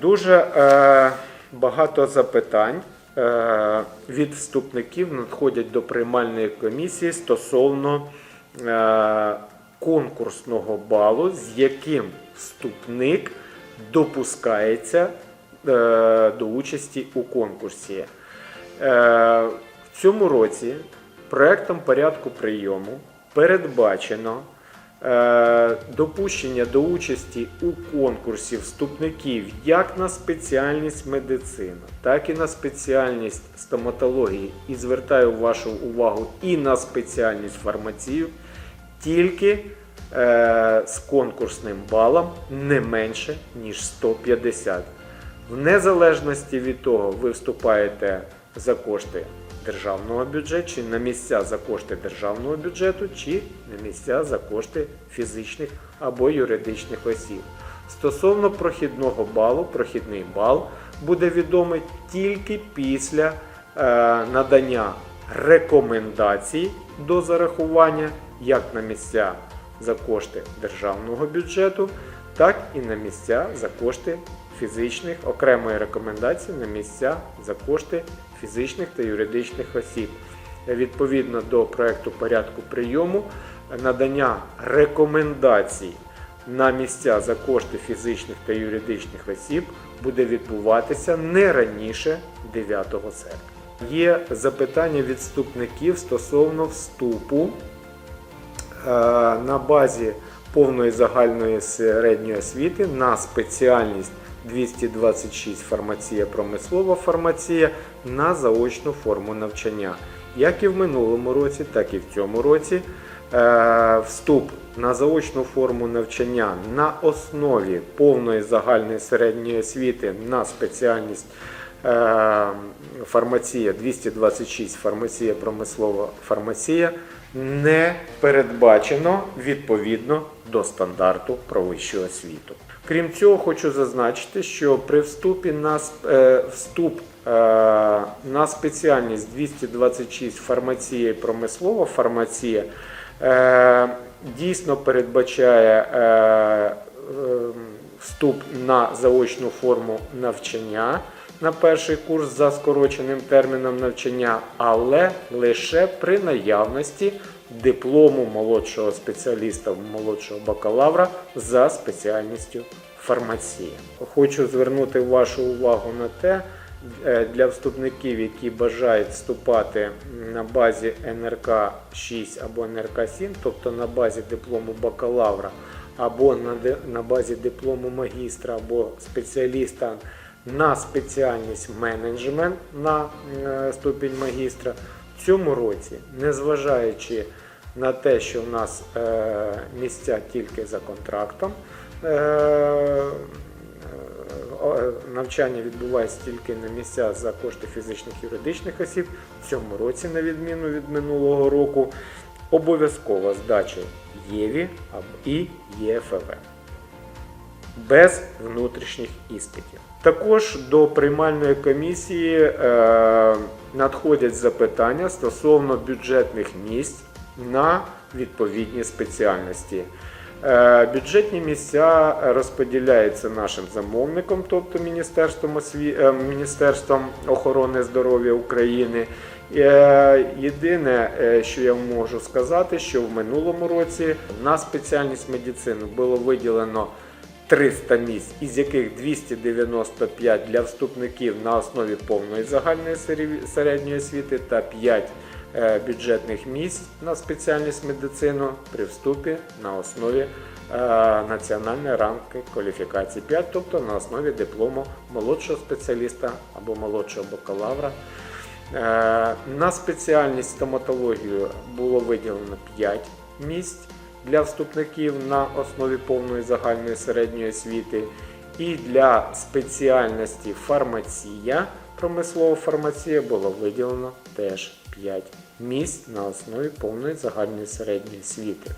Дуже е, багато запитань е, від вступників надходять до приймальної комісії стосовно е, конкурсного балу, з яким вступник допускається е, до участі у конкурсі. Е, в цьому році проектом порядку прийому передбачено допущення до участі у конкурсі вступників як на спеціальність медицина, так і на спеціальність стоматології. І звертаю вашу увагу і на спеціальність фармацію, тільки е, з конкурсним балом не менше, ніж 150. В незалежності від того, ви вступаєте за кошти державного бюджету, чи на місця за кошти державного бюджету, чи на місця за кошти фізичних або юридичних осіб. Стосовно прохідного балу, прохідний бал буде відомий тільки після е, надання рекомендацій до зарахування як на місця за кошти державного бюджету, так і на місця за кошти фізичних окремої рекомендації на місця за кошти фізичних та юридичних осіб. Відповідно до проекту порядку прийому, надання рекомендацій на місця за кошти фізичних та юридичних осіб буде відбуватися не раніше 9 серпня. Є запитання від вступників стосовно вступу е, на базі повної загальної середньої освіти на спеціальність 226 фармація промислова фармація на заочну форму навчання. Як і в минулому році, так і в цьому році е, вступ на заочну форму навчання на основі повної загальної середньої освіти на спеціальність фармація 226 фармація промислова фармація не передбачено відповідно до стандарту про вищу освіту. Крім цього, хочу зазначити, що при вступі на е, вступ е, на спеціальність 226 фармація і промислова фармація е, дійсно передбачає е, е, вступ на заочну форму навчання на перший курс за скороченим терміном навчання, але лише при наявності диплому молодшого спеціаліста, молодшого бакалавра за спеціальністю фармація. Хочу звернути вашу увагу на те, е, для вступників, які бажають вступати на базі НРК 6 або НРК 7, тобто на базі диплому бакалавра, або на базі диплому магістра або спеціаліста на спеціальність менеджмент на е, ступінь магістра. В цьому році, незважаючи на те, що в нас е, місця тільки за контрактом, е, навчання відбувається тільки на місця за кошти фізичних і юридичних осіб. В цьому році, на відміну від минулого року, обов'язкова здача ЄВІ і ЄФВ без внутрішніх іспитів. Також до приймальної комісії е, надходять запитання стосовно бюджетних місць на відповідні спеціальності. Е, Бюджетні місця розподіляються нашим замовником, тобто Міністерством, осві... е, Міністерством охорони здоров'я України. Єдине, що я можу сказати, що в минулому році на спеціальність медицини було виділено 300 місць, із яких 295 для вступників на основі повної загальної середньої- освіти та 5 е, бюджетних місць на спеціальність медицину при вступі на основі е, національної рамки кваліфікації 5, тобто на основі диплому молодшого спеціаліста або молодшого бакалавра. Е, На спеціальність стоматологію було виділено 5 місць для вступників на основі повної загальної середньої освіти. І для спеціальності фармація, промислова фармація було виділено теж 5 місць на основі повної загальної середньої освіти.